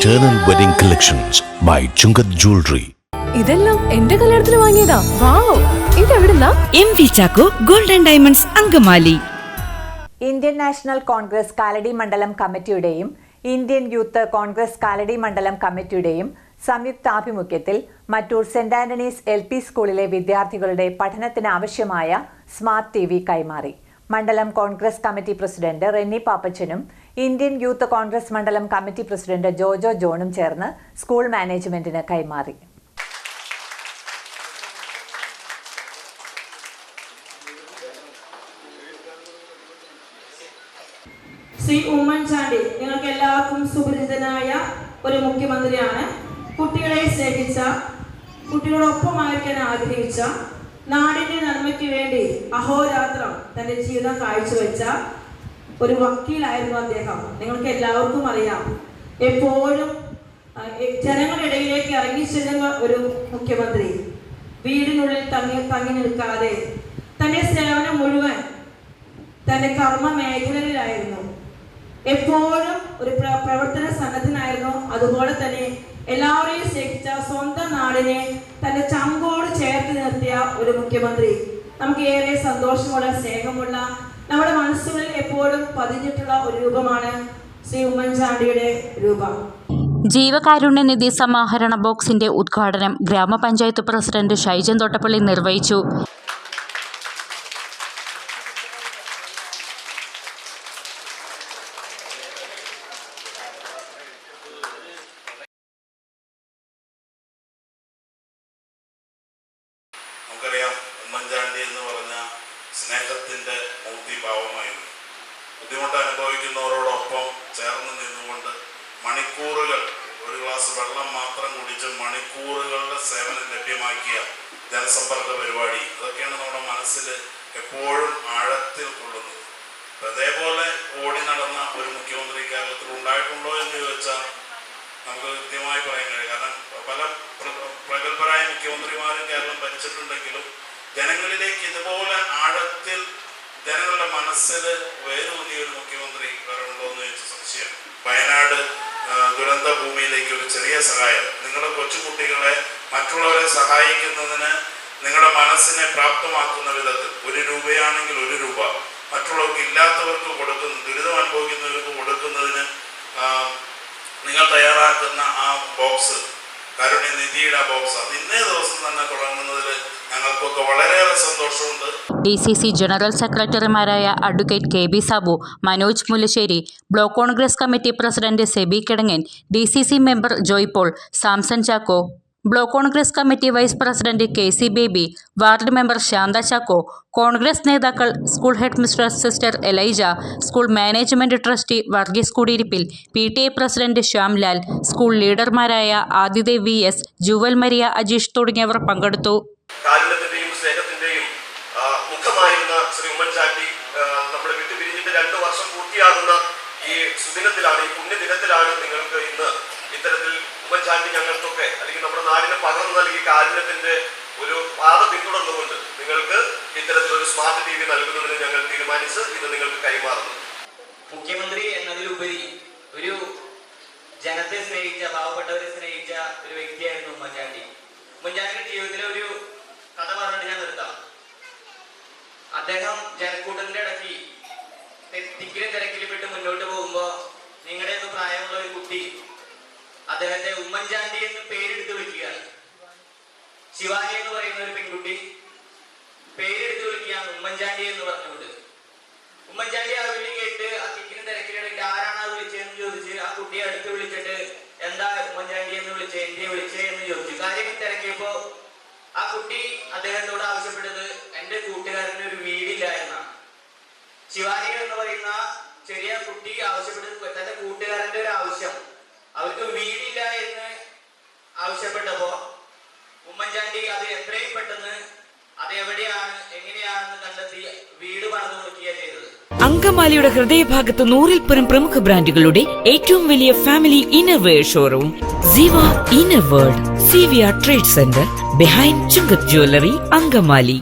Eternal Wedding Collections by Chungat Jewelry. ഇതെല്ലാം എന്റെ കല്യാണത്തിന് വാങ്ങിയതാ. Wow ഇതെവിടുന്നാ? M V Chacko golden diamonds Angamaly. Indian National Congress Kalady മണ്ഡലം കമ്മിറ്റിയുടെയും ഇന്ത്യൻ യൂത്ത് കോൺഗ്രസ് കാലടി മണ്ഡലം കമ്മിറ്റിയുടെയും സംയുക്താഭിമുഖ്യത്തിൽ Mattoor saint Antony's L P സ്കൂളിലെ വിദ്യാർത്ഥികളുടെ പഠനത്തിന് ആവശ്യമായ സ്മാർട്ട് ടി വി കൈമാറി. മണ്ഡലം കോൺഗ്രസ് കമ്മിറ്റി പ്രസിഡന്റ് റെന്നി പാപ്പച്ചനും ഇന്ത്യൻ യൂത്ത് കോൺഗ്രസ് മണ്ഡലം കമ്മിറ്റി പ്രസിഡന്റ് ജോജോ ജോണും ചേർന്ന് സ്കൂൾ മാനേജ്മെന്റിന് കൈമാറി. ശ്രീ ഉമ്മൻചാണ്ടി നിങ്ങൾക്ക് എല്ലാവർക്കും സുപരിചിതനായ ഒരു മുഖ്യമന്ത്രിയാണ്. കുട്ടികളെ സ്നേഹിച്ച കുട്ടികളോടൊപ്പമായിരിക്കാൻ ആഗ്രഹിച്ച നാടിന്റെ നന്മയ്ക്ക് വേണ്ടി അഹോരാത്രം തന്റെ ജീവിതം കാഴ്ചവെച്ച ഒരു വക്കീലായിരുന്നു അദ്ദേഹം. നിങ്ങൾക്ക് എല്ലാവർക്കും അറിയാം. എപ്പോഴും ജനങ്ങളുടെ ഇടയിലേക്ക് ഇറങ്ങി ചെല്ലുന്ന ഒരു മുഖ്യമന്ത്രി. വീടിനുള്ളിൽ തങ്ങി തങ്ങി നിൽക്കാതെ തന്റെ സേവനം മുഴുവൻ തന്റെ കർമ്മ മേഖലയിലായിരുന്നു. എപ്പോഴും ഒരു പ്ര- പ്രവർത്തന സന്നദ്ധനായിരുന്നു. അതുപോലെ തന്നെ എല്ലാവരെയും സ്നേഹിച്ച സ്വന്തം നാടിനെ തന്റെ ചങ്കോട് ചേർത്ത് നിർത്തിയ ഒരു മുഖ്യമന്ത്രി. നമുക്ക് ഏറെ സന്തോഷമുള്ള സ്നേഹമുള്ള നമ്മുടെ മനസ്സുകളിൽ എപ്പോഴും പതിഞ്ഞിട്ടുള്ള ഒരു രൂപമാണ് ശ്രീ ഉമ്മൻചാണ്ടിയുടെ രൂപം. ജീവകാരുണ്യ നിധി സമാഹരണ ബോക്സിന്റെ ഉദ്ഘാടനം ഗ്രാമപഞ്ചായത്ത് പ്രസിഡന്റ് ഷൈജൻ തോട്ടപ്പള്ളി നിർവഹിച്ചു നമുക്കറിയാം ഉമ്മൻചാണ്ടി എന്ന് പറഞ്ഞ സ്നേഹത്തിന്റെ മൂർത്തിഭാവമായിരുന്നു ബുദ്ധിമുട്ട് അനുഭവിക്കുന്നവരോടൊപ്പം ചേർന്ന് നിന്നുകൊണ്ട് മണിക്കൂറുകൾ ഒരു ഗ്ലാസ് വെള്ളം മാത്രം കുടിച്ച് മണിക്കൂറുകളുടെ സേവനം ലഭ്യമാക്കിയ ജനസമ്പർക്ക പരിപാടി. അതൊക്കെയാണ് നമ്മുടെ മനസ്സിൽ എപ്പോഴും ആഴത്തിൽ കൊള്ളുന്നത്. അതേപോലെ ഓടി നടന്ന ഒരു മുഖ്യമന്ത്രി കേരളത്തിൽ ഉണ്ടായിട്ടുണ്ടോ എന്ന് ചോദിച്ചാൽ നമുക്ക് കൃത്യമായി പറയാൻ കഴിയും കാരണം പല പ്ര- പ്രഗത്ഭരായ മുഖ്യമന്ത്രിമാരും കേരളം ഭരിച്ചിട്ടുണ്ടെങ്കിലും ജനങ്ങളിലേക്ക് ഇതുപോലെ ആഴത്തിൽ ജനങ്ങളുടെ മനസ്സിൽ വയനാട് ദുരന്ത ഭൂമിയിലേക്ക് ഒരു ചെറിയ സഹായം. നിങ്ങളുടെ കൊച്ചുകുട്ടികളെ മറ്റുള്ളവരെ സഹായിക്കുന്നതിന് നിങ്ങളുടെ മനസ്സിനെ പ്രാപ്തമാക്കുന്ന വിധത്തിൽ ഒരു രൂപയാണെങ്കിൽ ഒരു രൂപ മറ്റുള്ളവർക്ക് ഇല്ലാത്തവർക്ക് കൊടുക്കുന്ന ദുരിതം അനുഭവിക്കുന്നവർക്ക് കൊടുക്കുന്നതിന് നിങ്ങൾ തയ്യാറാക്കുന്ന ആ ബോക്സ് കാരുണ്യനിധിയുടെ ആ ബോക്സ് അത് ഇന്നേ ദിവസം തന്നെ തുടങ്ങുന്നതിൽ സന്തോഷമുണ്ട് ഡി സി സി ജനറൽ സെക്രട്ടറിമാരായ advocate K B Sabu Manoj Mullassery block Congress committee president Seby Kidangan D C C member Joy Paul Samson Chacko block Congress committee vice president K C Baby ward member Shantha Chacko Congress നേതാക്കൾ school headmistress sister Elija school management trustee Varghese കുടിയിരിപ്പിൽ P T A president Shyamlal school ലീഡർമാരായ Adidev V S Jual Maria Ajeesh തുടങ്ങിയവർ പങ്കെടുത്തു. കാരുണ്യത്തിന്റെയും സ്നേഹത്തിന്റെയും മുഖമായിരുന്ന ശ്രീ ഉമ്മൻചാണ്ടി ആ, നമ്മുടെ വിട്ടു പിരിഞ്ഞിട്ട് രണ്ട് വർഷം പൂർത്തിയാകുന്ന ഈ സുദിനത്തിലാണ് ഈ പുണ്യദിനത്തിലാണ് നിങ്ങൾക്ക് ഇന്ന് ഇത്തരത്തിൽ ഉമ്മൻചാണ്ടി ഞങ്ങൾക്കൊക്കെ അല്ലെങ്കിൽ നമ്മുടെ നാടിനെ പകർന്നു നൽകി കാരുണ്യത്തിന്റെ ഒരു പാത പിന്തുടർന്നുകൊണ്ട് നിങ്ങൾക്ക് ഇത്തരത്തിൽ ഒരു സ്മാർട്ട് ടി വി നൽകുന്നതിന് ഞങ്ങൾ തീരുമാനിച്ച് ഇന്ന് നിങ്ങൾക്ക് കൈമാറുന്നു. മുഖ്യമന്ത്രി എന്നതിലുപരി ഒരു ജനത്തെ സ്നേഹിച്ച പാവപ്പെട്ടവരെ സ്നേഹിച്ച ഒരു വ്യക്തിയായിരുന്നു ഉമ്മൻചാണ്ടി. ഉമ്മൻചാണ്ടിയുടെ ജീവിതത്തിലെ ഒരു അദ്ദേഹത്തെ ഉമ്മൻചാണ്ടി എന്ന് പേരെടുത്ത് വിളിക്കുകയാണ് ശിവാജി എന്ന് പറയുന്ന ഒരു പെൺകുട്ടി പേരെടുത്ത് വിളിക്കുകയാണ് ഉമ്മൻചാണ്ടി എന്ന് പറഞ്ഞുകൊണ്ട്. ഉമ്മൻചാണ്ടി ആ വിളി കേട്ട് ആ തിക്കിനും തിരക്കിലിടയ്ക്ക് ആരാണ് ആ വിളിച്ചതെന്ന് ചോദിച്ച് ആ കുട്ടിയെ അടുത്ത് വിളിച്ചിട്ട് എന്താ ഉമ്മൻചാണ്ടി എന്ന് വിളിച്ച് എന്നെ വിളിച്ചേ എന്ന് ചോദിച്ചു. കാര്യം തിരക്കിയപ്പോ ആ കുട്ടി അദ്ദേഹത്തോട് ആവശ്യപ്പെട്ടത് എന്റെ കൂട്ടുകാരന് ഒരു വീടില്ല എന്നാണ്. ശിവാനി എന്ന് പറയുന്ന ചെറിയ കുട്ടി ആവശ്യപ്പെട്ടത് തന്റെ കൂട്ടുകാരന്റെ ഒരു ആവശ്യം അവർക്ക് വീടില്ല എന്ന് ആവശ്യപ്പെട്ടപ്പോ ഉമ്മൻചാണ്ടി അത് എത്രയും പെട്ടെന്ന് അത് എവിടെയാണ് എങ്ങനെയാണെന്ന് കണ്ടെത്തി വീട് പറഞ്ഞു കൊടുക്കുകയാണ് ചെയ്തത്. അങ്കമാലിയുടെ ഹൃദയഭാഗത്ത് നൂറിൽ പരം പ്രമുഖ ബ്രാൻഡുകളുടെ ഏറ്റവും വലിയ family innerwear showroom Ziva inner world C V R trade centre behind Chungath jewellery Angamaly.